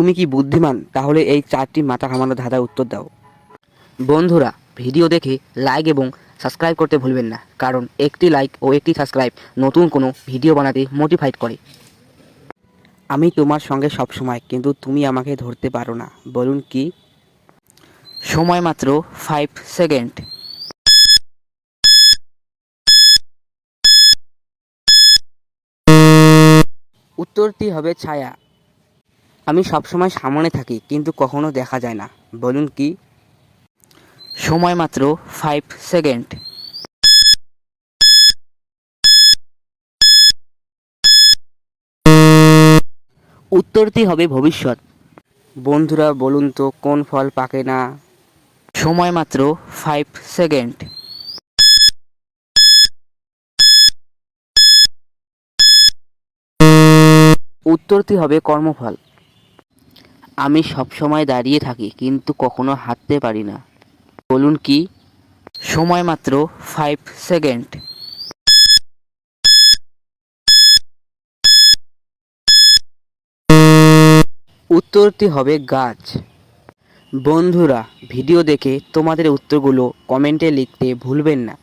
তুমি কি বুদ্ধিমান? তাহলে এই চারটি মাথা ঘামানো ধাঁধার উত্তর দাও। বন্ধুরা, ভিডিও দেখে লাইক এবং সাবস্ক্রাইব করতে ভুলবেন না, কারণ একটি লাইক ও একটি সাবস্ক্রাইব নতুন কোনো ভিডিও বানাতে মোটিফাইড করে। আমি তোমার সঙ্গে সব সময় কিন্তু তুমি আমাকে ধরতে পারো না, বলুন কি? সময় মাত্র ফাইভ সেকেন্ড উত্তরটি হবে ছায়া। আমি সবসময় সামনে থাকি, কিন্তু কখনো দেখা যায় না। বলুন কি? সময় মাত্র ফাইভ সেকেন্ড উত্তরটি হবে ভবিষ্যৎ। বন্ধুরা, বলুন তো, কোন ফল পাকে না? সময় মাত্র ফাইভ সেকেন্ড উত্তরটি হবে কর্মফল। আমি সবসময় দাঁড়িয়ে থাকি, কিন্তু কখনো হাঁটতে পারি না। বলুন কি? সময় মাত্র ফাইভ সেকেন্ড উত্তরটি হবে গাছ। বন্ধুরা, ভিডিও দেখে তোমাদের উত্তরগুলো কমেন্টে লিখতে ভুলবেন না।